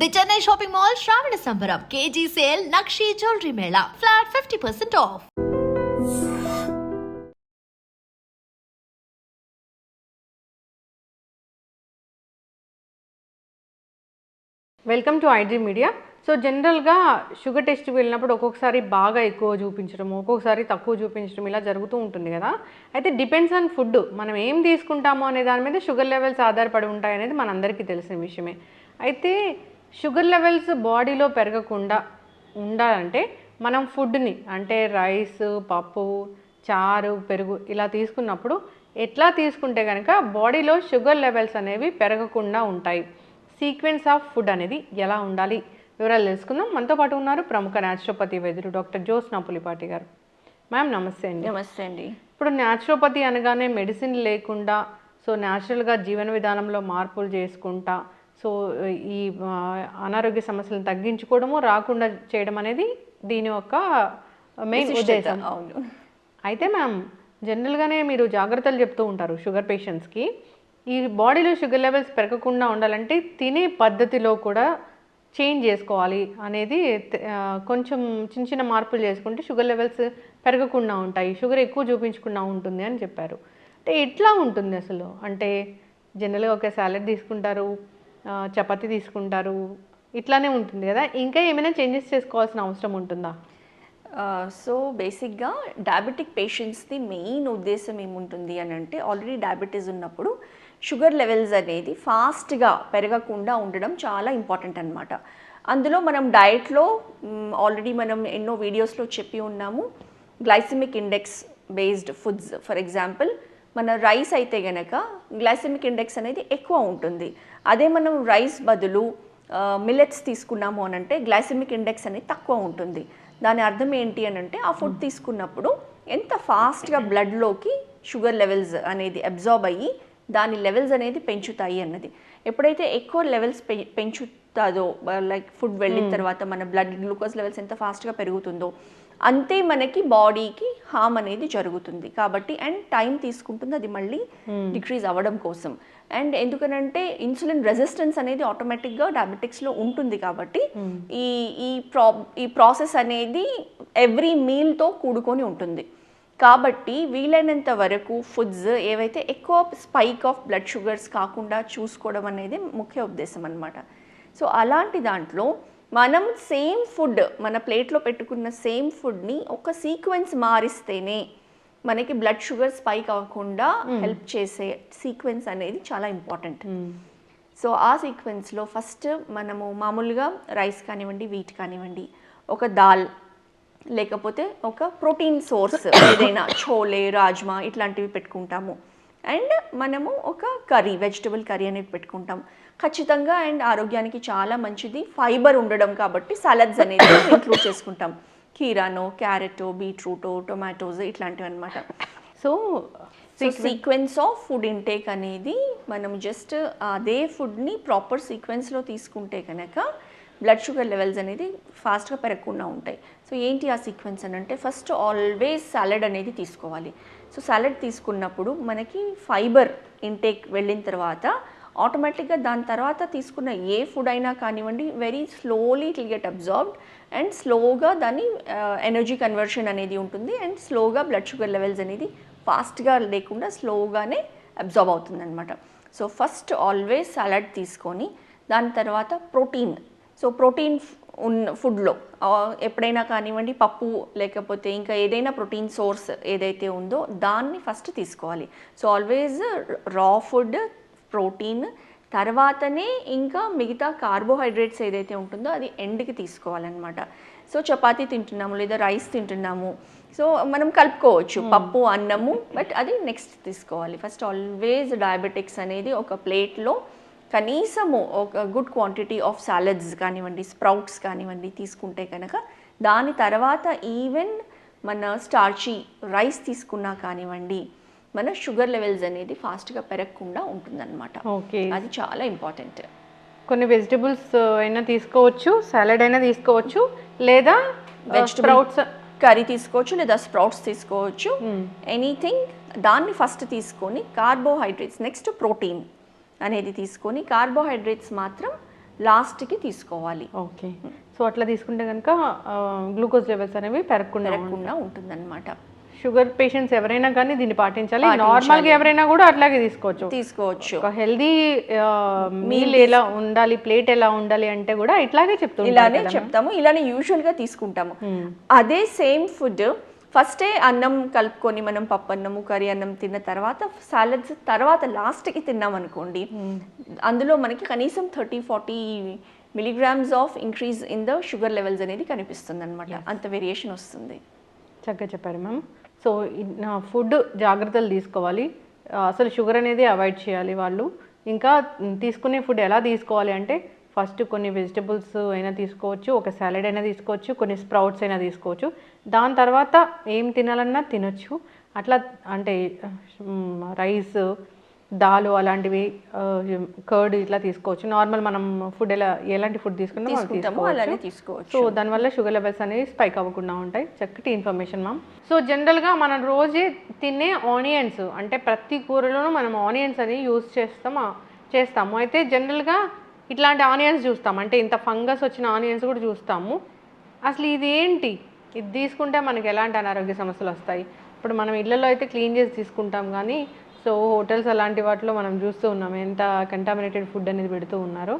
The Chennai shopping mall శ్రావణ సంబరం KG sale నక్షి jewellery Mela flat fifty percent off welcome to iDream media so జనరల్గా sugar టెస్ట్కి వెళ్ళినప్పుడు ఒక్కొక్కసారి బాగా ఎక్కువ చూపించడం ఒక్కొక్కసారి తక్కువ చూపించడం ఇలా జరుగుతూ ఉంటుంది కదా. అయితే డిపెండ్స్ ఆన్ ఫుడ్ మనం ఏం తీసుకుంటామో అనే దాని మీద షుగర్ లెవెల్స్ ఆధారపడి ఉంటాయి అనేది మనందరికీ తెలిసిన విషయమే. అయితే షుగర్ లెవెల్స్ బాడీలో పెరగకుండా ఉండాలంటే మనం ఫుడ్ని అంటే రైస్ పప్పు చారు పెరుగు ఇలా తీసుకున్నప్పుడు ఎట్లా తీసుకుంటే కనుక బాడీలో షుగర్ లెవెల్స్ అనేవి పెరగకుండా ఉంటాయి. సీక్వెన్స్ ఆఫ్ ఫుడ్ అనేది ఎలా ఉండాలి? వివరాలు తెలుసుకుందాం. మనతో పాటు ఉన్నారు ప్రముఖ న్యాచురోపతి వైద్యులు డాక్టర్ జ్యోత్స్నా పులిపాటి గారు. మ్యామ్ నమస్తే అండి. నమస్తే అండి. ఇప్పుడు న్యాచురోపతి అనగానే మెడిసిన్ లేకుండా సో న్యాచురల్గా జీవన విధానంలో మార్పులు చేసుకుంటా సో ఈ అనారోగ్య సమస్యలను తగ్గించుకోవడము రాకుండా చేయడం అనేది దీని యొక్క మెయిన్ ఉద్దేశం. అవును. అయితే మ్యామ్ జనరల్గానే మీరు జాగ్రత్తలు చెప్తూ ఉంటారు షుగర్ పేషెంట్స్కి. ఈ బాడీలో షుగర్ లెవెల్స్ పెరగకుండా ఉండాలంటే తినే పద్ధతిలో కూడా చేంజ్ చేసుకోవాలి అనేది కొంచెం చిన్న చిన్న మార్పులు చేసుకుంటే షుగర్ లెవెల్స్ పెరగకుండా ఉంటాయి షుగర్ ఎక్కువ చూపించకుండా ఉంటుంది అని చెప్పారు. అంటే ఎట్లా ఉంటుంది అసలు? అంటే జనరల్గా ఒక సాలెడ్ తీసుకుంటారు చపాతీ తీసుకుంటారు. ఇట్లానే ఉంటుంది కదా? ఇంకా ఏమైనా చేంజెస్ చేసుకోవాల్సిన అవసరం ఉంటుందా? సో బేసిక్గా డయాబెటిక్ పేషెంట్స్ది మెయిన్ ఉద్దేశం ఏముంటుంది అని అంటే ఆల్రెడీ డయాబెటీస్ ఉన్నప్పుడు షుగర్ లెవెల్స్ అనేది ఫాస్ట్గా పెరగకుండా ఉండడం చాలా ఇంపార్టెంట్ అనమాట అందులో మనం డయట్లో ఆల్రెడీ మనం ఎన్నో వీడియోస్లో చెప్పి ఉన్నాము. Glycemic index based foods for example మన రైస్ అయితే గనక గ్లైసెమిక్ ఇండెక్స్ అనేది ఎక్కువ ఉంటుంది. అదే మనం రైస్ బదులు మిల్లెట్స్ తీసుకున్నాము అని అంటే గ్లైసెమిక్ ఇండెక్స్ అనేది తక్కువ ఉంటుంది. దాని అర్థం ఏంటి అని అంటే ఆ ఫుడ్ తీసుకున్నప్పుడు ఎంత ఫాస్ట్గా బ్లడ్లోకి షుగర్ లెవెల్స్ అనేది అబ్జార్బ్ అయ్యి దాని లెవెల్స్ అనేది పెంచుతాయి అన్నది. ఎప్పుడైతే ఎక్కువ లెవెల్స్ పెంచుతుందో లైక్ ఫుడ్ వెళ్ళిన తర్వాత మన బ్లడ్ గ్లూకోజ్ లెవెల్స్ ఎంత ఫాస్ట్గా పెరుగుతుందో అంతే మనకి బాడీకి హామ్ అనేది జరుగుతుంది. కాబట్టి అండ్ టైం తీసుకుంటుంది అది మళ్ళీ డిక్రీజ్ అవ్వడం కోసం. అండ్ ఎందుకనంటే ఇన్సులిన్ రెసిస్టెన్స్ అనేది ఆటోమేటిక్గా డయాబెటిక్స్లో ఉంటుంది కాబట్టి ఈ ఈ ప్రా ఈ ప్రాసెస్ అనేది ఎవ్రీ మీల్తో కూడుకొని ఉంటుంది. కాబట్టి వీలైనంత వరకు ఫుడ్స్ ఏవైతే ఎక్కువ స్పైక్ ఆఫ్ బ్లడ్ షుగర్స్ కాకుండా చూసుకోవడం అనేది ముఖ్య ఉద్దేశం అనమాట సో అలాంటి దాంట్లో మనం సేమ్ ఫుడ్ మన ప్లేట్లో పెట్టుకున్న సేమ్ ఫుడ్ని ఒక సీక్వెన్స్ మారిస్తేనే మనకి బ్లడ్ షుగర్ స్పైక్ అవ్వకుండా హెల్ప్ చేసే సీక్వెన్స్ అనేది చాలా ఇంపార్టెంట్ సో ఆ సీక్వెన్స్లో ఫస్ట్ మనము మామూలుగా రైస్ కానివ్వండి వీట్ కానివ్వండి ఒక దాల్ లేకపోతే ఒక ప్రోటీన్ సోర్స్ ఏదైనా చోలే రాజ్మా ఇట్లాంటివి పెట్టుకుంటాము. అండ్ మనము ఒక కర్రీ వెజిటబుల్ కర్రీ అనేది పెట్టుకుంటాం. ఖచ్చితంగా అండ్ ఆరోగ్యానికి చాలా మంచిది. ఫైబర్ ఉండడం కాబట్టి సలాడ్స్ అనేది ఇంక్లూడ్ చేసుకుంటాం. కీరానో క్యారెటో బీట్రూటో టొమాటోస్ ఇట్లాంటివి అనమాట so so sequence of food intake అనేది మనం జస్ట్ అదే ఫుడ్ని ప్రాపర్ సీక్వెన్స్లో తీసుకుంటే కనుక బ్లడ్ షుగర్ లెవెల్స్ అనేది ఫాస్ట్గా పెరగకుండా ఉంటాయి. సో ఏంటి ఆ సీక్వెన్స్ అని అంటే ఫస్ట్ ఆల్వేస్ సాలడ్ అనేది తీసుకోవాలి. సో సాలడ్ తీసుకున్నప్పుడు మనకి ఫైబర్ ఇంటేక్ వెళ్ళిన తర్వాత ఆటోమేటిక్గా దాని తర్వాత తీసుకున్న ఏ ఫుడ్ అయినా కానివ్వండి very slowly it get absorbed and స్లోగా దాని ఎనర్జీ కన్వర్షన్ అనేది ఉంటుంది అండ్ స్లోగా బ్లడ్ షుగర్ లెవెల్స్ అనేది ఫాస్ట్గా లేకుండా స్లోగానే అబ్జార్బ్ అవుతుందన్నమాట. సో ఫస్ట్ ఆల్వేస్ సలాడ్ తీసుకొని దాని తర్వాత ప్రోటీన్ సో ప్రోటీన్ ఉన్న ఫుడ్లో ఎప్పుడైనా కానివ్వండి పప్పు లేకపోతే ఇంకా ఏదైనా ప్రోటీన్ సోర్స్ ఏదైతే ఉందో దాన్ని ఫస్ట్ తీసుకోవాలి. So always raw food protein తర్వాతనే ఇంకా మిగతా కార్బోహైడ్రేట్స్ ఏదైతే ఉంటుందో అది ఎండ్కి తీసుకోవాలన్నమాట. సో చపాతీ తింటున్నాము లేదా రైస్ తింటున్నాము. సో మనం కలుపుకోవచ్చు. పప్పు అన్నము బట్ అది నెక్స్ట్ తీసుకోవాలి. ఫస్ట్ ఆల్వేస్ డయాబెటిక్స్ అనేది ఒక ప్లేట్లో కనీసము ఒక గుడ్ క్వాంటిటీ ఆఫ్ సాలడ్స్ కానివ్వండి స్ప్రౌట్స్ కానివ్వండి తీసుకుంటే కనుక దాని తర్వాత ఈవెన్ మన స్టార్చీ రైస్ తీసుకున్నా కానివ్వండి మన షుగర్ లెవెల్స్ అనేది ఫాస్ట్గా పెరగకుండా ఉంటుందన్నమాట. ఓకే అది చాలా ఇంపార్టెంట్ కొన్ని వెజిటబుల్స్ అయినా తీసుకోవచ్చు సాలడ్ అయినా తీసుకోవచ్చు లేదా స్ప్రౌట్స్ కర్రీ తీసుకోవచ్చు లేదా స్ప్రౌట్స్ తీసుకోవచ్చు. ఎనీథింగ్ దాన్ని ఫస్ట్ తీసుకొని కార్బోహైడ్రేట్స్ నెక్స్ట్ ప్రోటీన్ అనేది తీసుకొని కార్బోహైడ్రేట్స్ మాత్రం లాస్ట్కి తీసుకోవాలి. ఓకే. సో అట్లా తీసుకుంటే కనుక గ్లూకోజ్ లెవెల్స్ అనేవి పెరగకుండా. పెరగకుండా ఉంటుందన్నమాట. షుగర్ పేషెంట్స్ ఎవరైనా కానీ దీన్ని పాటించాలి. నార్మల్గా ఎవరైనా కూడా అట్లాగే తీసుకోవచ్చు. తీసుకోవచ్చు. ఒక హెల్దీ మీల్ ఎలా ఉండాలి ప్లేట్ ఎలా ఉండాలి అంటే కూడా ఇట్లాగే చెప్తూ ఇలానే చెప్తాము. ఇలానే యూజువల్గా తీసుకుంటాము. అదే సేమ్ ఫుడ్ ఫస్టే అన్నం కలుపుకొని మనం పప్పు అన్నము కర్రీ అన్నం తిన్న తర్వాత సాలడ్స్ తర్వాత లాస్ట్కి తిన్నాం అనుకోండి అందులో మనకి కనీసం thirty forty milligrams of increase in the sugar levels అనేది కనిపిస్తుంది అనమాట అంత వేరియేషన్ వస్తుంది. చక్కగా చెప్పారు మ్యామ్ సో ఫుడ్ జాగ్రత్తలు తీసుకోవాలి. అసలు షుగర్ అనేది అవాయిడ్ చేయాలి వాళ్ళు. ఇంకా తీసుకునే ఫుడ్ ఎలా తీసుకోవాలి అంటే ఫస్ట్ కొన్ని వెజిటబుల్స్ అయినా తీసుకోవచ్చు ఒక సాలడ్ అయినా తీసుకోవచ్చు కొన్ని స్ప్రౌట్స్ అయినా తీసుకోవచ్చు. దాని తర్వాత ఏం తినాలన్నా తినొచ్చు. అట్లా అంటే రైస్ దాలు అలాంటివి కర్డ్ ఇట్లా తీసుకోవచ్చు. నార్మల్ మనం ఫుడ్ ఎలా ఎలాంటి ఫుడ్ తీసుకుంటామో అలానే తీసుకోవచ్చు. సో దానివల్ల షుగర్ లెవెల్స్ అనేవి స్పైక్ అవ్వకుండా ఉంటాయి. చక్కటి ఇన్ఫర్మేషన్ మ్యామ్. సో జనరల్గా మనం రోజే తినే ఆనియన్స్ అంటే ప్రతి కూరలోనూ మనం ఆనియన్స్ అని యూజ్ చేస్తాం చేస్తాము. అయితే జనరల్గా ఇట్లాంటి ఆనియన్స్ చూస్తాం. అంటే ఇంత ఫంగస్ వచ్చిన ఆనియన్స్ కూడా చూస్తాము. అసలు ఇది ఏంటి ఇది తీసుకుంటే మనకి ఎలాంటి అనారోగ్య సమస్యలు వస్తాయి? ఇప్పుడు మనం ఇళ్ళలో అయితే క్లీన్ చేసి తీసుకుంటాం కానీ సో హోటల్స్ అలాంటి వాటిలో మనం చూస్తూ ఉన్నాం. ఎంత కంటామినేటెడ్ ఫుడ్ అనేది పెడుతూ ఉన్నారు?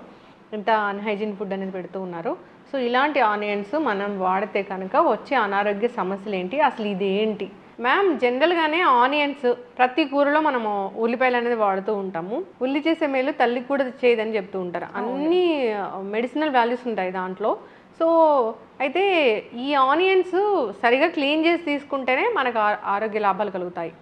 ఎంత అన్హైజీన్ ఫుడ్ అనేది పెడుతూ ఉన్నారు? సో ఇలాంటి ఆనియన్స్ మనం వాడితే కనుక వచ్చే అనారోగ్య సమస్యలు ఏంటి? అసలు ఇది ఏంటి మ్యామ్ జనరల్గానే ఆనియన్స్. ప్రతి కూరలో మనము ఉల్లిపాయలు అనేది వాడుతూ ఉంటాము. ఉల్లి చేసే మేలు తల్లికి కూడా చేయదని చెప్తూ ఉంటారు. అన్ని మెడిసినల్ వాల్యూస్ ఉంటాయి దాంట్లో. సో అయితే ఈ ఆనియన్స్ సరిగా క్లీన్ చేసి తీసుకుంటేనే మనకు ఆరోగ్య లాభాలు కలుగుతాయి.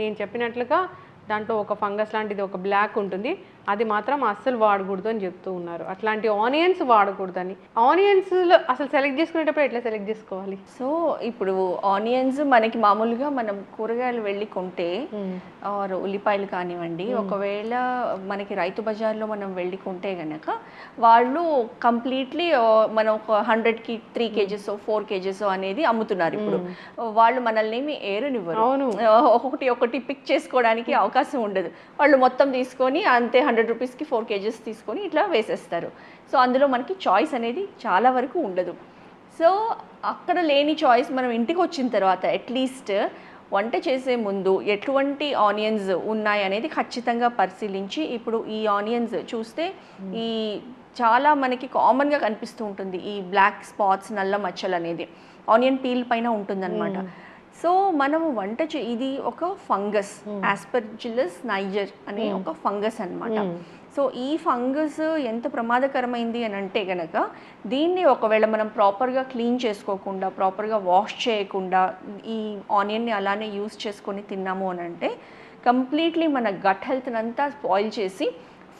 నేను చెప్పినట్లుగా దాంట్లో ఒక ఫంగస్ లాంటిది ఒక బ్లాక్ ఉంటుంది. అది మాత్రం అస్సలు వాడకూడదు అని చెప్తూ ఉన్నారు. అట్లాంటి ఆనియన్స్ వాడకూడదని. ఆనియన్స్లో అసలు సెలెక్ట్ చేసుకునేటప్పుడు ఎట్లా సెలెక్ట్ చేసుకోవాలి? సో ఇప్పుడు ఆనియన్స్ మనకి మామూలుగా మనం కూరగాయలు వెళ్ళి కొంటే ఆర్ ఉల్లిపాయలు కానివ్వండి ఒకవేళ మనకి రైతు బజార్లో మనం వెళ్ళి కొంటే గనక వాళ్ళు కంప్లీట్లీ మనం ఒక హండ్రెడ్కి త్రీ కేజెస్ ఫోర్ కేజెస్ అనేది అమ్ముతున్నారు ఇప్పుడు. వాళ్ళు మనల్ని ఏమి ఏరనివ్వరు. ఒకటి ఒకటి పిక్ చేసుకోవడానికి అవకాశం ఉండదు. వాళ్ళు మొత్తం తీసుకొని అంతే హండ్రెడ్ రూపీస్కి ఫోర్ కేజెస్ తీసుకొని ఇట్లా వేసేస్తారు. సో అందులో మనకి చాయిస్ అనేది చాలా వరకు ఉండదు. సో అక్కడ లేని చాయిస్ మనం ఇంటికి వచ్చిన తర్వాత అట్లీస్ట్ వంట చేసే ముందు ఎటువంటి ఆనియన్స్ ఉన్నాయి అనేది ఖచ్చితంగా పరిశీలించి ఇప్పుడు ఈ ఆనియన్స్ చూస్తే ఈ చాలా మనకి కామన్గా కనిపిస్తూ ఉంటుంది ఈ బ్లాక్ స్పాట్స్ నల్ల మచ్చలు అనేది. ఆనియన్ పీల్ పైన ఉంటుందన్నమాట. సో మనము వంట ఇది ఒక ఫంగస్ ఆస్పర్జిల్లస్ నైజర్ అనే ఒక ఫంగస్ అన్నమాట. సో ఈ ఫంగస్ ఎంత ప్రమాదకరమైంది అని అంటే గనక దీన్ని ఒకవేళ మనం ప్రాపర్గా క్లీన్ చేసుకోకుండా ప్రాపర్గా వాష్ చేయకుండా ఈ ఆనియన్ని అలానే యూస్ చేసుకొని తిన్నాము అని అంటే కంప్లీట్లీ మన గట్ హెల్త్ని అంతా స్పాయిల్ చేసి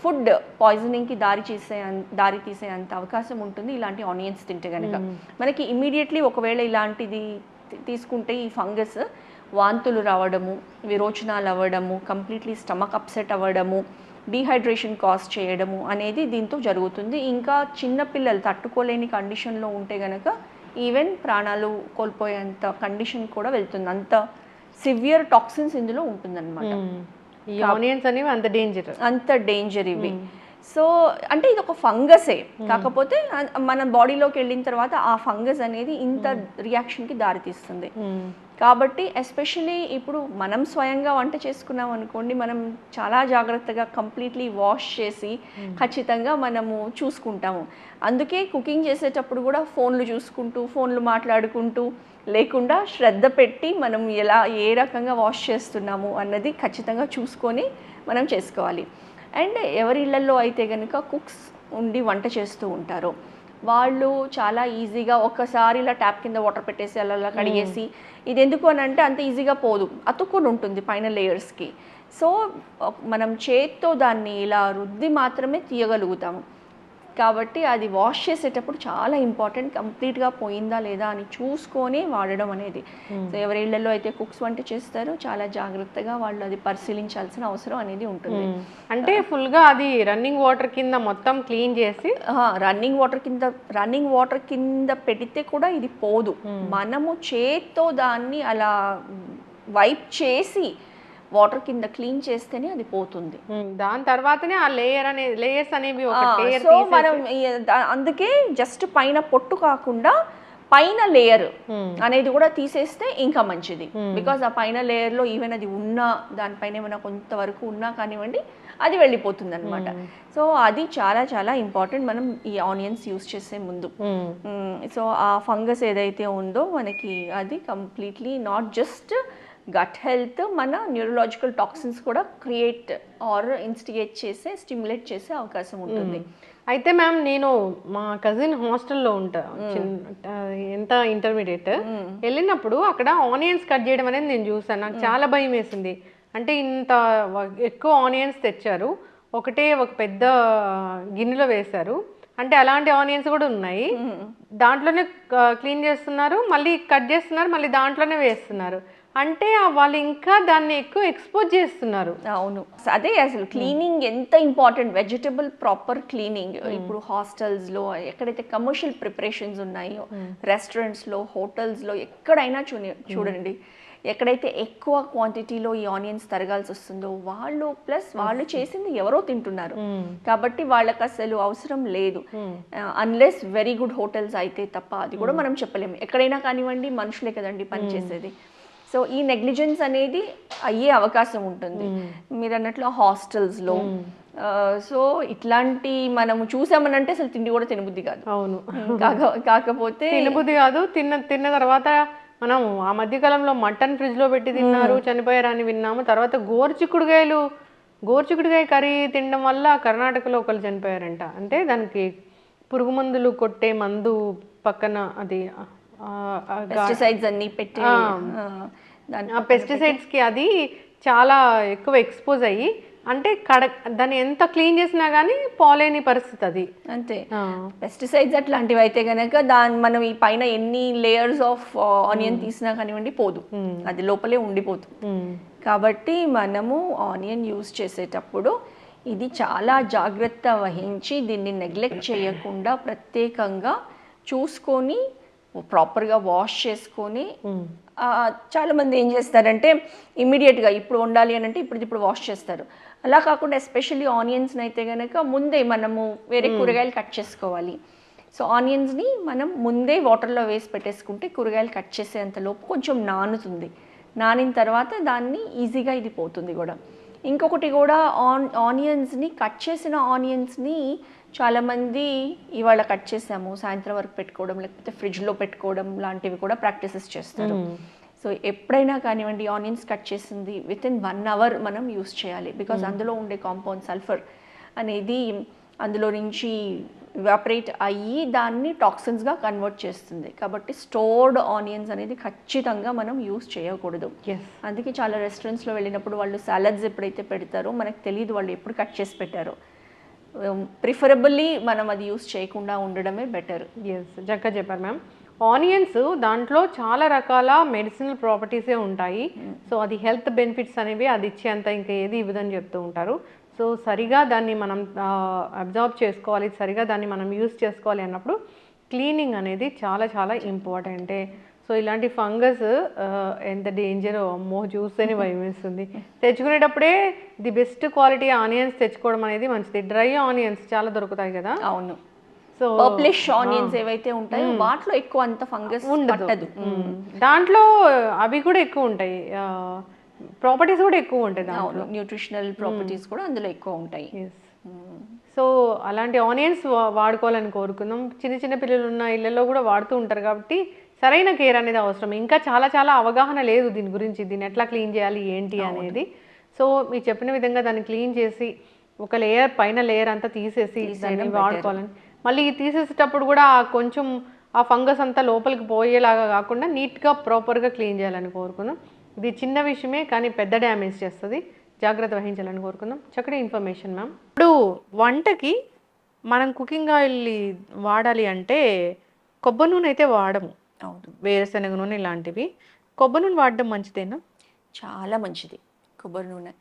ఫుడ్ పాయిజనింగ్కి దారి చేసే దారి తీసే అంత అవకాశం ఉంటుంది ఇలాంటి ఆనియన్స్ తింటే కనుక మనకి ఇమీడియట్లీ ఒకవేళ ఇలాంటిది తీసుకుంటే ఈ ఫంగస్ వాంతులు రావడము విరోచనాలు అవ్వడము కంప్లీట్లీ స్టమక్ అప్సెట్ అవ్వడము డీహైడ్రేషన్ కాజ్ చేయడము అనేది దీంతో జరుగుతుంది. ఇంకా చిన్నపిల్లలు తట్టుకోలేని కండిషన్లో ఉంటే గనక ఈవెన్ ప్రాణాలు కోల్పోయేంత కండిషన్ కూడా వెళ్తుంది. అంత సివియర్ టాక్సిన్స్ ఇందులో ఉంటుందన్నమాట. ఆనియన్స్ అనేవి అంత డేంజర్ అంత డేంజర్ ఇవి. సో అంటే ఇది ఒక ఫంగసే కాకపోతే మన బాడీలోకి వెళ్ళిన తర్వాత ఆ ఫంగస్ అనేది ఇంత రియాక్షన్కి దారితీస్తుంది. కాబట్టి ఎస్పెషలీ ఇప్పుడు మనం స్వయంగా వంట చేసుకున్నాం అనుకోండి మనం చాలా జాగ్రత్తగా కంప్లీట్లీ వాష్ చేసి ఖచ్చితంగా మనము చూసుకుంటాము. అందుకే కుకింగ్ చేసేటప్పుడు కూడా ఫోన్లు చూసుకుంటూ ఫోన్లు మాట్లాడుకుంటూ లేకుండా శ్రద్ధ పెట్టి మనం ఎలా ఏ రకంగా వాష్ చేస్తున్నాము అన్నది ఖచ్చితంగా చూసుకొని మనం చేసుకోవాలి. అండ్ ఎవరి ఇళ్ళలో అయితే కనుక కుక్స్ ఉండి వంట చేస్తూ ఉంటారో వాళ్ళు చాలా ఈజీగా ఒక్కసారి ఇలా ట్యాప్ కింద వాటర్ పెట్టేసి అలా అలా కడిగేసి ఇది ఎందుకు అని అంటే అంత ఈజీగా పోదు. అతుక్కుని ఉంటుంది పైన లేయర్స్కి. సో మనం చేత్తో దాన్ని ఇలా రుద్ది మాత్రమే తీయగలుగుతాము. కాబట్టి అది వాష్ చేసేటప్పుడు చాలా ఇంపార్టెంట్ కంప్లీట్గా పోయిందా లేదా అని చూసుకొని వాడడం అనేది. సో ఎవరి ఇళ్ళలో అయితే కుక్స్ వంట చేస్తారో చాలా జాగ్రత్తగా వాళ్ళు అది పరిశీలించాల్సిన అవసరం అనేది ఉంటుంది. అంటే full గా అది రన్నింగ్ వాటర్ కింద మొత్తం క్లీన్ చేసి? రన్నింగ్ వాటర్ కింద రన్నింగ్ వాటర్ కింద పెడితే కూడా ఇది పోదు. మనము చేత్తో దాన్ని అలా వైప్ చేసి వాటర్ కింద క్లీన్ చేస్తేనే అది పోతుంది. దాని తర్వాతనే ఆ లేయర్ అనే లేయర్స్ అనేవి సో మనం అందుకే జస్ట్ పైన పొట్టు కాకుండా పైన లేయర్ అనేది కూడా తీసేస్తే ఇంకా మంచిది. బికాజ్ ఆ పైన లేయర్లో ఈవెన్ అది ఉన్నా దానిపైన ఏమైనా కొంతవరకు ఉన్నా కానివ్వండి అది వెళ్ళిపోతుంది అనమాట సో అది చాలా చాలా ఇంపార్టెంట్ మనం ఈ ఆనియన్స్ యూస్ చేసే ముందు. సో ఆ ఫంగస్ ఏదైతే ఉందో మనకి అది completely not just gut health మన న్యూరలాజికల్ టాక్సిన్స్ కూడా క్రియేట్ ఆర్ ఇన్స్టిగేట్ చేసే స్టిమ్యులేట్ చేసే అవకాశం ఉంటుంది. అయితే మ్యామ్ నేను మా కజిన్ హాస్టల్లో ఉంటా. ఎంత ఇంటర్మీడియట్ వెళ్ళినప్పుడు అక్కడ ఆనియన్స్ కట్ చేయడం అనేది నేను చూసాను. నాకు చాలా భయం వేసింది. అంటే ఇంత ఎక్కువ ఆనియన్స్ తెచ్చారు. ఒకటే ఒక పెద్ద గిన్నెలో వేశారు. అంటే అలాంటి ఆనియన్స్ కూడా ఉన్నాయి. దాంట్లోనే క్లీన్ చేస్తున్నారు. మళ్ళీ కట్ చేస్తున్నారు. మళ్ళీ దాంట్లోనే వేస్తున్నారు. అంటే వాళ్ళు ఇంకా దాన్ని ఎక్కువ ఎక్స్పోజ్ చేస్తున్నారు. అవును. అదే అసలు క్లీనింగ్ ఎంత ఇంపార్టెంట్ వెజిటబుల్ ప్రాపర్ క్లీనింగ్ ఇప్పుడు హాస్టల్స్లో ఎక్కడైతే కమర్షియల్ ప్రిపరేషన్స్ ఉన్నాయో రెస్టారెంట్స్లో హోటల్స్లో ఎక్కడైనా చూని చూడండి. ఎక్కడైతే ఎక్కువ క్వాంటిటీలో ఈ ఆనియన్స్ తరగాల్సి వస్తుందో వాళ్ళు ప్లస్ వాళ్ళు చేసింది ఎవరో తింటున్నారు. కాబట్టి వాళ్ళకి అసలు అవసరం లేదు. అన్లెస్ వెరీ గుడ్ హోటల్స్ అయితే తప్ప అది కూడా మనం చెప్పలేము. ఎక్కడైనా కానివ్వండి మనుషులే కదండి పనిచేసేది సో ఈ నెగ్లిజెన్స్ అనేది అయ్యే అవకాశం ఉంటుంది. మీరు అన్నట్లు హాస్టల్స్లో సో ఇట్లాంటి మనము చూసామనంటే అసలు తిండి కూడా తినబుద్ధి కాదు. అవును. కాక కాకపోతే తినబుద్ధి కాదు. తిన్న తిన్న తర్వాత మనం ఆ మధ్య కాలంలో మటన్ ఫ్రిడ్జ్లో పెట్టి తిన్నారు చనిపోయారని విన్నాము. తర్వాత గోరుచిక్కుడుగాయలు గోరుచిక్కుడుగాయ కర్రీ తినడం వల్ల కర్ణాటకలో ఒకరు చనిపోయారంట. అంటే దానికి పురుగు మందులు కొట్టే మందు పక్కన అది పెస్టిసైడ్స్ అన్ని పెట్టి దాని ఆ పెస్టిసైడ్స్కి అది చాలా ఎక్కువ ఎక్స్పోజ్ అయ్యి అంటే కడ దాన్ని ఎంత క్లీన్ చేసినా కానీ పోలేని పరిస్థితి అది. అంతే. పెస్టిసైడ్స్ అట్లాంటివి అయితే కనుక దాని మనం ఈ పైన ఎన్ని లేయర్స్ ఆఫ్ ఆనియన్ తీసినా కానివ్వండి పోదు. అది లోపలే ఉండిపోతుంది. కాబట్టి మనము ఆనియన్ యూస్ చేసేటప్పుడు ఇది చాలా జాగ్రత్త వహించి దీన్ని నెగ్లెక్ట్ చేయకుండా ప్రత్యేకంగా చూసుకొని ప్రాపర్గా వాష్ చేసుకొని ఆ, చాలా మంది ఏం చేస్తారంటే ఇమ్మీడియట్గా ఇప్పుడు వండాలి అని అంటే ఇప్పుడు ఇప్పుడు వాష్ చేస్తారు. అలా కాకుండా ఎస్పెషల్లీ ఆనియన్స్ని అయితే కనుక ముందే మనము వేరే కూరగాయలు కట్ చేసుకోవాలి. సో ఆనియన్స్ని మనం ముందే వాటర్లో వేసి పెట్టేసుకుంటే కూరగాయలు కట్ చేసేంత లోపు కొంచెం నానుతుంది. నానిన తర్వాత దాన్ని ఈజీగా ఇది పోతుంది కూడా. ఇంకొకటి కూడా ఆన్ ఆనియన్స్ని కట్ చేసిన ఆనియన్స్ని చాలామంది ఇవాళ కట్ చేసాము సాయంత్రం వరకు పెట్టుకోవడం లేకపోతే ఫ్రిడ్జ్లో పెట్టుకోవడం లాంటివి కూడా ప్రాక్టీసెస్ చేస్తారు. సో ఎప్పుడైనా కానివ్వండి ఆనియన్స్ కట్ చేసింది విత్ ఇన్ వన్ అవర్ మనం యూస్ చేయాలి. బికాజ్ అందులో ఉండే కాంపౌండ్ సల్ఫర్ అనేది అందులో నుంచి ఎవాపరేట్ అయ్యి దాన్ని టాక్సిన్స్గా కన్వర్ట్ చేస్తుంది. కాబట్టి స్టోర్డ్ ఆనియన్స్ అనేది ఖచ్చితంగా మనం యూస్ చేయకూడదు. అందుకే చాలా రెస్టారెంట్స్లో వెళ్ళినప్పుడు వాళ్ళు సాలడ్స్ ఎప్పుడైతే పెడతారో మనకు తెలియదు వాళ్ళు ఎప్పుడు కట్ చేసి పెట్టారో. ప్రిఫరబుల్లీ మనం అది యూస్ చేయకుండా ఉండడమే బెటర్ ఎస్ చక్కగా చెప్పారు మ్యామ్ ఆనియన్స్ దాంట్లో చాలా రకాల మెడిసినల్ ప్రాపర్టీసే ఉంటాయి. సో అది హెల్త్ బెనిఫిట్స్ అనేవి అది ఇచ్చేంత ఇంకా ఏది ఇవ్వదని చెప్తూ ఉంటారు. సో సరిగా దాన్ని మనం అబ్జర్వ్ చేసుకోవాలి సరిగా దాన్ని మనం యూస్ చేసుకోవాలి అన్నప్పుడు క్లీనింగ్ అనేది చాలా చాలా ఇంపార్టెంటే సో ఇలాంటి ఫంగస్ ఎంత డేంజర్ అమ్మో చూస్తేనే భయం వేస్తుంది. తెచ్చుకునేటప్పుడే ది బెస్ట్ క్వాలిటీ ఆనియన్స్ తెచ్చుకోవడం అనేది మంచిది. డ్రై ఆనియన్స్ చాలా దొరుకుతాయి కదా? అవును. సో పర్ప్లిష్ ఆనియన్స్ ఏవైతే ఉంటాయో వాటిలో ఎక్కువ అంత ఫంగస్ మ్మ్. దాంట్లో అవి కూడా ఎక్కువ ఉంటాయి. ప్రాపర్టీస్ కూడా ఎక్కువ ఉంటాయి దాంట్లో. న్యూట్రిషనల్ ప్రాపర్టీస్ కూడా అందులో ఎక్కువ ఉంటాయి. సో అలాంటి ఆనియన్స్ వాడుకోవాలని కోరుకుందాం. చిన్న చిన్న పిల్లలు ఉన్న ఇళ్ళల్లో కూడా వాడుతూ ఉంటారు కాబట్టి సరైన కేర్ అనేది అవసరం. ఇంకా చాలా చాలా అవగాహన లేదు దీని గురించి. దీన్ని ఎట్లా క్లీన్ చేయాలి ఏంటి అనేది. సో మీరు చెప్పిన విధంగా దాన్ని క్లీన్ చేసి ఒక లేయర్ పైన లేయర్ అంతా తీసేసి దాన్ని వాడుకోవాలని. మళ్ళీ తీసేసేటప్పుడు కూడా కొంచెం ఆ ఫంగస్ అంతా లోపలికి పోయేలాగా కాకుండా నీట్గా ప్రాపర్గా క్లీన్ చేయాలని కోరుకుందాం ఇది చిన్న విషయమే కానీ పెద్ద డ్యామేజ్ చేస్తుంది. జాగ్రత్త వహించాలని కోరుకుందాం చక్కటి ఇన్ఫర్మేషన్ మ్యామ్. ఇప్పుడు వంటకి మనం కుకింగ్ ఆయిల్ వాడాలి అంటే కొబ్బరి నూనె అయితే వాడము. అవును. వేరుశనగ నూనె ఇలాంటివి. కొబ్బరి నూనె వాడడం మంచిదేనా? చాలా మంచిది కొబ్బరి నూనె.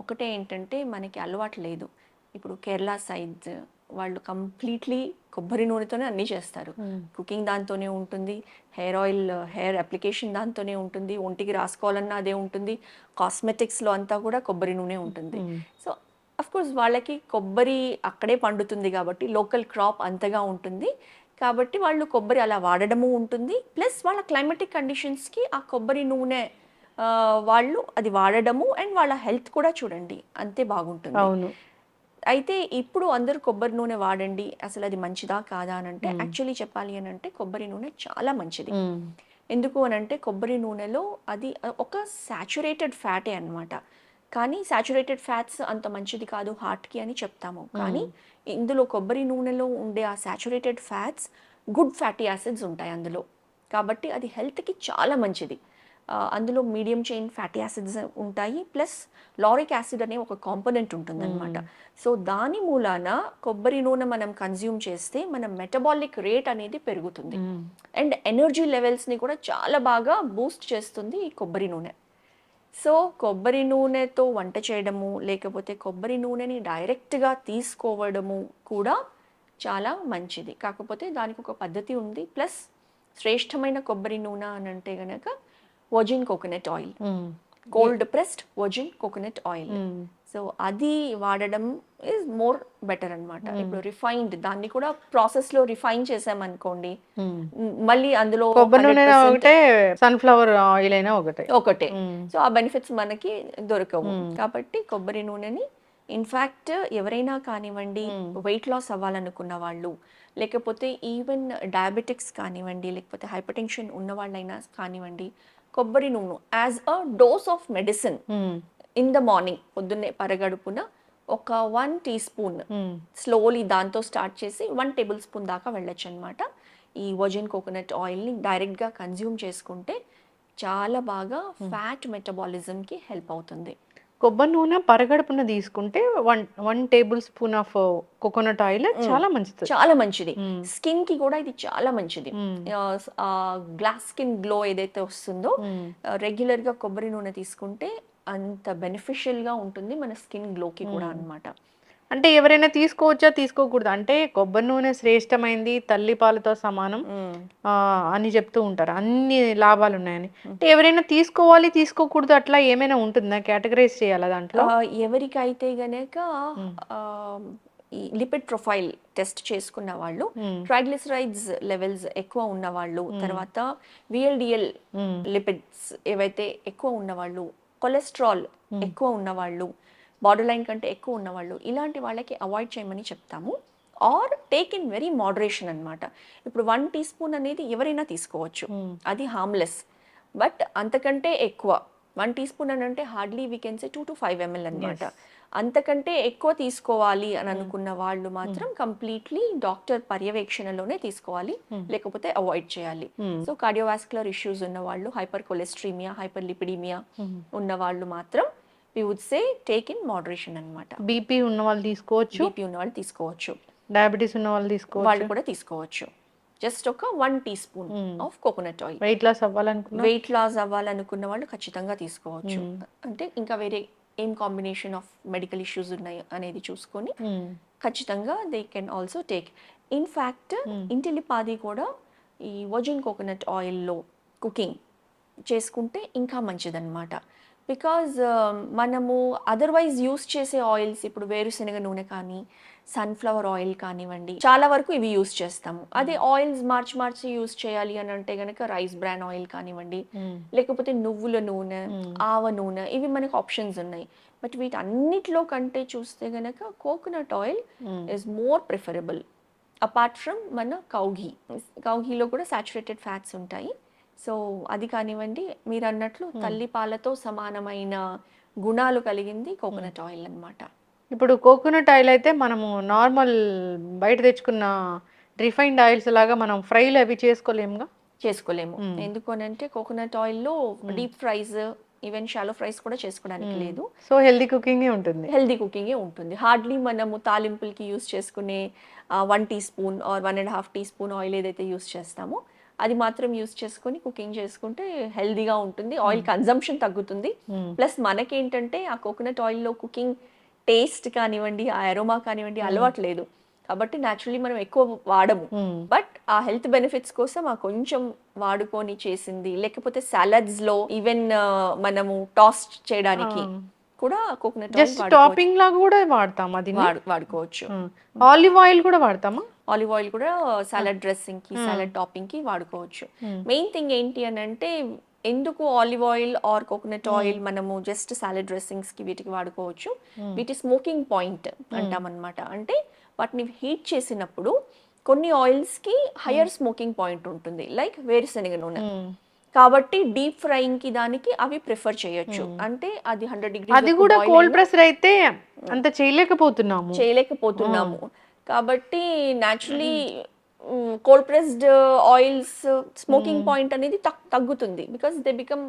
ఒకటే ఏంటంటే మనకి అలవాటు లేదు. ఇప్పుడు కేరళ సైడ్ వాళ్ళు కంప్లీట్లీ కొబ్బరి నూనెతోనే అన్నీ చేస్తారు. కుకింగ్ దాంతోనే ఉంటుంది. హెయిర్ ఆయిల్ హెయిర్ అప్లికేషన్ దాంతోనే ఉంటుంది. ఒంటికి రాసుకోవాలన్నా అదే ఉంటుంది. కాస్మెటిక్స్లో అంతా కూడా కొబ్బరి నూనె ఉంటుంది. సో అఫ్ కోర్స్ వాళ్ళకి కొబ్బరి అక్కడే పండుతుంది కాబట్టి లోకల్ క్రాప్ అంతగా ఉంటుంది. కాబట్టి వాళ్ళు కొబ్బరి అలా వాడడము ఉంటుంది. ప్లస్ వాళ్ళ క్లైమేటిక్ కండిషన్స్కి ఆ కొబ్బరి నూనె వాళ్ళు అది వాడడము అండ్ వాళ్ళ హెల్త్ కూడా చూడండి. అంతే బాగుంటుంది. అవును. అయితే ఇప్పుడు అందరూ కొబ్బరి నూనె వాడండి. అసలు అది మంచిదా కాదా అని అంటే యాక్చువల్లీ చెప్పాలి అని అంటే కొబ్బరి నూనె చాలా మంచిది. ఎందుకు అని అంటే కొబ్బరి నూనెలో అది ఒక సాచురేటెడ్ ఫ్యాటే అన్నమాట. కానీ సాచురేటెడ్ ఫ్యాట్స్ అంత మంచిది కాదు హార్ట్కి అని చెప్తాము. కానీ ఇందులో కొబ్బరి నూనెలో ఉండే ఆ saturated fats good fatty acids ఉంటాయి అందులో. కాబట్టి అది హెల్త్కి చాలా మంచిది. అందులో మీడియం చైన్ ఫ్యాటీ యాసిడ్స్ ఉంటాయి ప్లస్ లారిక్ యాసిడ్ అనే ఒక కాంపోనెంట్ ఉంటుందన్నమాట. సో దాని మూలాన కొబ్బరి నూనె మనం కన్జ్యూమ్ చేస్తే మన మెటబాలిక్ రేట్ అనేది పెరుగుతుంది. అండ్ ఎనర్జీ లెవెల్స్ని కూడా చాలా బాగా బూస్ట్ చేస్తుంది ఈ కొబ్బరి నూనె. సో కొబ్బరి నూనెతో వంట చేయడము లేకపోతే కొబ్బరి నూనెని డైరెక్ట్గా తీసుకోవడము కూడా చాలా మంచిది. కాకపోతే దానికి ఒక పద్ధతి ఉంది. ప్లస్ శ్రేష్టమైన కొబ్బరి నూనె అని అంటే గనక virgin coconut oil cold pressed virgin coconut oil. So అది వాడడం ఇస్ మోర్ బెటర్ అన్నమాట. ఇప్పుడు రిఫైన్డ్ దాన్ని కూడా ప్రాసెస్లో రిఫైన్ చేసామనుకోండి. మ్, మళ్ళీ అందులో కొబ్బరి నూనె 100% ఒకటే సన్ఫ్లవర్ ఆయిల్ అయినా ఒకటే. ఒకటే. సో ఆ బెనిఫిట్స్ మనకి దొరకవు. కాబట్టి కొబ్బరి నూనెని ఇన్ఫ్యాక్ట్ ఎవరైనా కానివ్వండి వెయిట్ లాస్ అవ్వాలనుకున్న వాళ్ళు లేకపోతే ఈవెన్ డయాబెటిక్స్ కానివ్వండి లేకపోతే హైపర్ టెన్షన్ ఉన్న వాళ్ళైనా కానివ్వండి కొబ్బరి నూనె as a dose of medicine. In the morning పొద్దున్నే పరగడుపున ఒక వన్ టీ స్పూన్. స్లోలీ దాంతో స్టార్ట్ చేసి వన్ టేబుల్ స్పూన్ దాకా వెళ్ళొచ్చు అనమాట ఈ వర్జిన్ కోకోనట్ ఆయిల్ని డైరెక్ట్గా కన్జ్యూమ్ చేసుకుంటే చాలా బాగా ఫ్యాట్ మెటబాలిజంకి హెల్ప్ అవుతుంది కొబ్బరి నూనె పరగడుపున తీసుకుంటే one one tablespoon of coconut oil చాలా మంచిది చాలా మంచిది. స్కిన్కి కూడా ఇది చాలా మంచిది. గ్లాస్ స్కిన్ గ్లో ఏదైతే వస్తుందో. రెగ్యులర్గా కొబ్బరి నూనె తీసుకుంటే అంత బెనిఫిషియల్గా ఉంటుంది మన స్కిన్ గ్లోకి కూడా అన్నమాట అంటే ఎవరైనా తీసుకోవచ్చా? తీసుకోకూడదు? అంటే కొబ్బరి నూనె శ్రేష్టమైంది తల్లి పాలతో సమానం అని చెప్తూ ఉంటారు. అన్ని లాభాలు ఉన్నాయని. అంటే ఎవరైనా తీసుకోవాలి తీసుకోకూడదు అట్లా ఏమైనా ఉంటుందా? కేటగరైజ్ చేయాలా దాంట్లో? ఎవరికైతే గనక ఈ లిపిడ్ ప్రొఫైల్ టెస్ట్ చేసుకున్న వాళ్ళు. ట్రైగ్లిసరైడ్స్ లెవెల్స్ ఎక్కువ ఉన్న వాళ్ళు తర్వాత విఎల్డిఎల్. లిపిడ్స్ ఏవైతే ఎక్కువ ఉన్నవాళ్ళు కొలెస్ట్రాల్ ఎక్కువ ఉన్నవాళ్ళు బార్డర్ లైన్ కంటే ఎక్కువ ఉన్నవాళ్ళు ఇలాంటి వాళ్ళకి అవాయిడ్ చేయమని చెప్తాము. Or take in very moderation అన్నమాట. ఇప్పుడు వన్ టీ స్పూన్ అనేది ఎవరైనా తీసుకోవచ్చు. మ్మ్. అది హార్మ్లెస్ బట్ అంతకంటే ఎక్కువ వన్ టీ స్పూన్ అని అంటే hardly we can say two to five ML అనమాట అంతకంటే ఎక్కువ తీసుకోవాలి అని అనుకున్న వాళ్ళు మాత్రం కంప్లీట్లీ డాక్టర్ పర్యవేక్షణలోనే తీసుకోవాలి. లేకపోతే అవాయిడ్ చేయాలి. సో కార్డియోవాస్కులర్ ఇష్యూస్ ఉన్న వాళ్ళు హైపర్ కొలెస్ట్రీమియా హైపర్ లిపిడీమియా ఉన్న వాళ్ళు మాత్రం we would say take in moderation అనమాట బీపీ ఉన్న వాళ్ళు తీసుకోవచ్చు. బీపీ ఉన్న వాళ్ళు తీసుకోవచ్చు. డయాబెటీస్ ఉన్న వాళ్ళు తీసుకోవచ్చు. వాళ్ళు కూడా తీసుకోవచ్చు. జస్ట్ ఒక one teaspoon of coconut oil. Weight loss అవ్వాలనుకున్నా? Weight loss అవ్వాలనుకున్న వాళ్ళు ఖచ్చితంగా తీసుకోవచ్చు. అంటే ఇంకా వేరే ఏం కాంబినేషన్ ఆఫ్ మెడికల్ ఇష్యూస్ ఉన్నాయి అనేది చూసుకొని మ్మ్. ఖచ్చితంగా they can also take in fact ఇంటిలిపాది కూడా ఈ వర్జిన్ కోకోనట్ ఆయిల్లో కుకింగ్ చేసుకుంటే ఇంకా మంచిదన్నమాట. బికాజ్ మనము అదర్వైజ్ యూస్ చేసే ఆయిల్స్ ఇప్పుడు వేరుశనగ నూనె కానీ సన్ఫ్లవర్ ఆయిల్ కానివ్వండి చాలా వరకు ఇవి యూస్ చేస్తాము. అదే ఆయిల్స్ మార్చి మార్చి యూస్ చేయాలి అని అంటే గనక రైస్ బ్రాన్ ఆయిల్ కానివ్వండి మ్మ్. లేకపోతే నువ్వుల నూనె ఆవ నూనె ఇవి మనకు ఆప్షన్స్ ఉన్నాయి. బట్ వీటన్నిటిలో కంటే చూస్తే గనక coconut oil is more preferable apart from మన కౌఘీ కౌఘీలో కూడా సాచురేటెడ్ ఫ్యాట్స్ ఉంటాయి. సో అది కానివ్వండి మీరు అన్నట్లు తల్లి పాలతో సమానమైన గుణాలు కలిగింది కోకోనట్ ఆయిల్ అన్నమాట. ఇప్పుడు కోకోనట్ ఆయిల్ అయితే మనము నార్మల్ బయట తెచ్చుకున్న రిఫైన్డ్ ఆయిల్స్ లాగా మనం ఫ్రైలు అవి చేసుకోలేముగా? చేసుకోలేము. ఎందుకనంటే కోకోనట్ ఆయిల్లో deep fries even shallow fries కూడా చేసుకోవడానికి లేదు. సో హెల్దీ కుకింగే ఉంటుంది. హెల్దీ కుకింగే ఉంటుంది. హార్డ్లీ మనము తాలింపులకి యూస్ చేసుకునే one teaspoon or one and half teaspoon oil ఏదైతే యూస్ చేస్తామో అది మాత్రం యూస్ చేసుకొని కుకింగ్ చేసుకుంటే హెల్దీగా ఉంటుంది. ఆయిల్ కన్జంప్షన్ తగ్గుతుంది. ప్లస్ మనకేంటంటే ఆ కోకోనట్ ఆయిల్లో కుకింగ్ టేస్ట్ కానివ్వండి ఆ అరోమా కానివ్వండి అలవాటు లేదు. కాబట్టి న్యాచురలీ మనం ఎక్కువ వాడము. బట్ ఆ హెల్త్ బెనిఫిట్స్ కోసం ఆ కొంచెం వాడుకొని చేసింది లేకపోతే సాలడ్స్లో ఈవెన్ మనము టాస్ట్ చేయడానికి కూడా కోకోనట్ జస్ట్ టాపింగ్ లాగా కూడా వాడతాం అది వాడుకోవచ్చు. ఆలివ్ ఆయిల్ కూడా వాడతామా? ఆలివ్ ఆయిల్ కూడా సాలడ్ డ్రెస్సింగ్కి సాలడ్ టాపింగ్కి వాడుకోవచ్చు మెయిన్ థింగ్ ఏంటి అని అంటే ఎందుకు olive oil or coconut oil మనము జస్ట్ సాలడ్ డ్రెస్సింగ్స్కి వీటికి వాడుకోవచ్చు? వీటి స్మోకింగ్ పాయింట్ అంటాం అనమాట అంటే వాటిని హీట్ చేసినప్పుడు కొన్ని ఆయిల్స్కి హయ్యర్ స్మోకింగ్ పాయింట్ ఉంటుంది. లైక్ వేరుశనగ నూనె. కాబట్టి డీప్ ఫ్రైయింగ్కి దానికి అవి ప్రిఫర్ చేయొచ్చు. అంటే అది హండ్రెడ్ డిగ్రీ అది కూడా కోల్డ్ ప్రెషర్ అయితే అంత చేయలేకపోతున్నాము. చేయలేకపోతున్నాము. కాబట్టి naturally cold pressed oils smoking point అనేది తగ్- తగ్గుతుంది బికాస్ దే బికమ్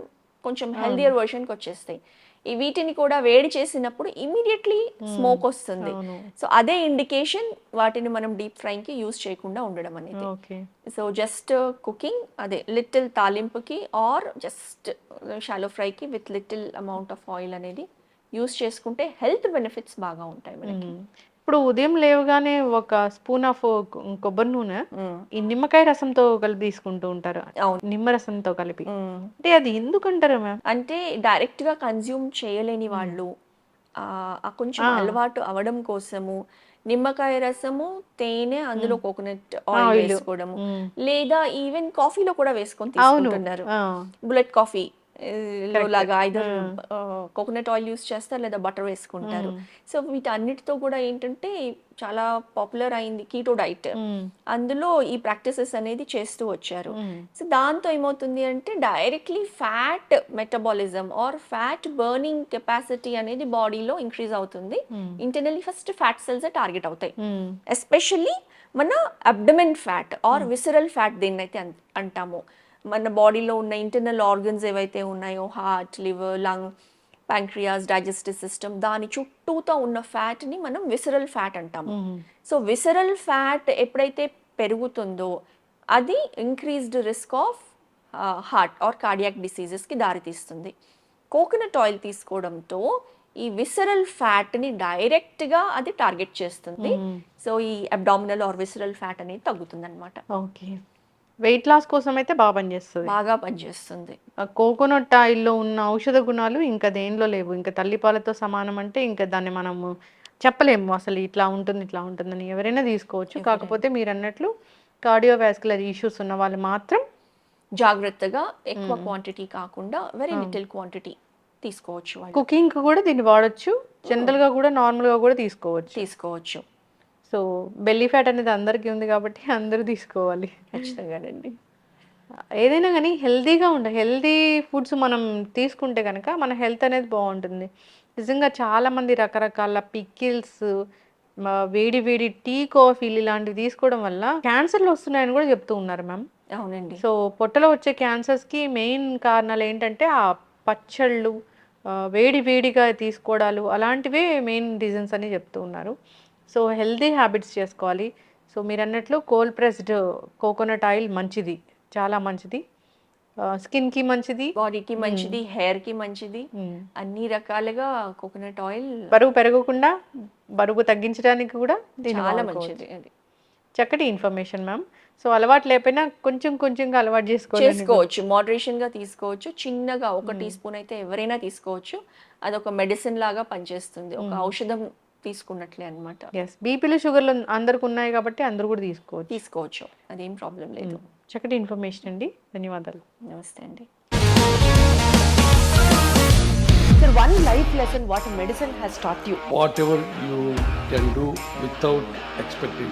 కొంచెం హెల్దియర్ వర్షన్కి వచ్చేస్తాయి. ఈ వీటిని కూడా వేడి చేసినప్పుడు ఇమీడియట్లీ స్మోక్ వస్తుంది. సో అదే ఇండికేషన్ వాటిని మనం డీప్ ఫ్రైయింగ్కి యూస్ చేయకుండా ఉండడం అనేది. సో జస్ట్ కుకింగ్ అదే లిటిల్ తాలింపుకి ఆర్ జస్ట్ షాలో ఫ్రైకి with little amount of oil అనేది యూస్ చేసుకుంటే హెల్త్ బెనిఫిట్స్ బాగా ఉంటాయి మనకి. ఇప్పుడు ఉదయం లేవగానే ఒక స్పూన్ ఆఫ్ కొబ్బరి నూనె. ఈ నిమ్మకాయ రసంతో కలిపి తీసుకుంటూ ఉంటారు అవును. నిమ్మ రసంతో కలిపి. అంటే అది ఎందుకంటారు మ్యామ్ అంటే డైరెక్ట్గా కన్జ్యూమ్ చేయలేని వాళ్ళు కొంచెం అలవాటు అవడం కోసము నిమ్మకాయ రసము తేనె అందులో కోకోనట్ ఆయిల్. వేసుకోవడము. లేదా ఈవెన్ కాఫీలో కూడా వేసుకొని తీసుకుంటున్నారు. బుల్లెట్ కాఫీ లాగా ఐదర్ కోకోనట్ ఆయిల్ యూస్ చేస్తారు లేదా బటర్ వేసుకుంటారు. సో వీటన్నిటితో కూడా ఏంటంటే చాలా పాపులర్ అయింది కీటో డైట్ మ్మ్. అందులో ఈ ప్రాక్టీసెస్ అనేది చేస్తూ వచ్చారు. సో దాంతో ఏమవుతుంది అంటే directly fat metabolism or fat burning capacity అనేది బాడీలో ఇంక్రీజ్ అవుతుంది. Internally first fat cells target అవుతాయి. ఎస్పెషల్లీ మన abdomen fat or visceral fat దేన్నైతే అంటామో. మన బాడీలో ఉన్న ఇంటర్నల్ ఆర్గన్స్ ఏవైతే ఉన్నాయో heart liver lung pancreas digestive system దాని చుట్టూతో ఉన్న ఫ్యాట్ని మనం విసరల్ ఫ్యాట్ అంటాము. సో విసరల్ ఫ్యాట్ ఎప్పుడైతే పెరుగుతుందో అది increased risk of heart or cardiac డిసీజెస్కి దారితీస్తుంది. కోకోనట్ ఆయిల్ తీసుకోవడంతో ఈ విసరల్ ఫ్యాట్ని డైరెక్ట్గా అది టార్గెట్ చేస్తుంది. సో ఈ అబ్డామినల్ ఆర్ విసరల్ ఫ్యాట్ అనేది తగ్గుతుంది అనమాట ఓకే. వెయిట్ లాస్ కోసం అయితే బాగా పనిచేస్తుంది. బాగా పనిచేస్తుంది. కోకోనట్ ఆయిల్లో ఉన్న ఔషధ గుణాలు ఇంకా దేనిలో లేవు. ఇంకా తల్లిపాలతో సమానం అంటే ఇంకా దాన్ని మనము చెప్పలేము. అసలు ఇట్లా ఉంటుంది ఇట్లా ఉంటుందని ఎవరైనా తీసుకోవచ్చు. కాకపోతే మీరు అన్నట్లు కార్డియోవాస్కులర్ ఇష్యూస్ ఉన్న వాళ్ళు మాత్రం జాగ్రత్తగా ఎక్కువ క్వాంటిటీ కాకుండా వెరీ లిటిల్ క్వాంటిటీ తీసుకోవచ్చు కుకింగ్ కూడా దీన్ని వాడచ్చు. జనరల్గా కూడా నార్మల్గా కూడా తీసుకోవచ్చు. తీసుకోవచ్చు. సో బెల్లీ ఫ్యాట్ అనేది అందరికీ ఉంది కాబట్టి అందరూ తీసుకోవాలి. ఖచ్చితంగానండి. ఏదైనా కానీ హెల్తీగా ఉండ హెల్తీ ఫుడ్స్ మనం తీసుకుంటే కనుక మన హెల్త్ అనేది బాగుంటుంది. నిజంగా చాలామంది రకరకాల పికిల్స్ వేడి వేడి టీ కాఫీలు ఇలాంటివి తీసుకోవడం వల్ల క్యాన్సర్లు వస్తున్నాయని కూడా చెప్తూ ఉన్నారు మ్యామ్. అవునండి. సో పొట్టలో వచ్చే క్యాన్సర్స్కి మెయిన్ కారణాలు ఏంటంటే ఆ పచ్చళ్ళు వేడి వేడిగా తీసుకోవడాలు అలాంటివే మెయిన్ రీజన్స్ అని చెప్తూ ఉన్నారు. సో హెల్తీ హ్యాబిట్స్ చేసుకోవాలి. సో మీరు అన్నట్లు కోల్డ్ ప్రెస్డ్ కోకోనట్ ఆయిల్ మంచిది. చాలా మంచిది. స్కిన్కి మంచిది. బాడీకి మంచిది హెయిర్కి మంచిది. అన్ని రకాలుగా కోకోనట్ ఆయిల్ బరువు పెరగకుండా బరువు తగ్గించడానికి కూడా చాలా. మంచిది అది. చక్కటి ఇన్ఫర్మేషన్ మ్యామ్. సో అలవాటు లేకపోయినా కొంచెం కొంచెంగా అలవాటు చేసుకోవాలి. చేసుకోవచ్చు. మోడరేషన్గా తీసుకోవచ్చు. చిన్నగా ఒక టీ స్పూన్ అయితే ఎవరైనా తీసుకోవచ్చు. అది ఒక మెడిసిన్ లాగా పనిచేస్తుంది. ఒక ఔషధం తీసుకున్నట్లే అన్నమాట. ఎస్ బీపీలు షుగర్లు అందరికి ఉన్నాయి కాబట్టి అందరూ కూడా తీసుకోవచ్చు. తీసుకోవచ్చు. అదేం ప్రాబ్లం లేదు. చక్కటి ఇన్ఫర్మేషన్ అండి. ధన్యవాదాలు. నమస్తే అండి. Sir, one life lesson what medicine has taught you. whatever you can do without expecting.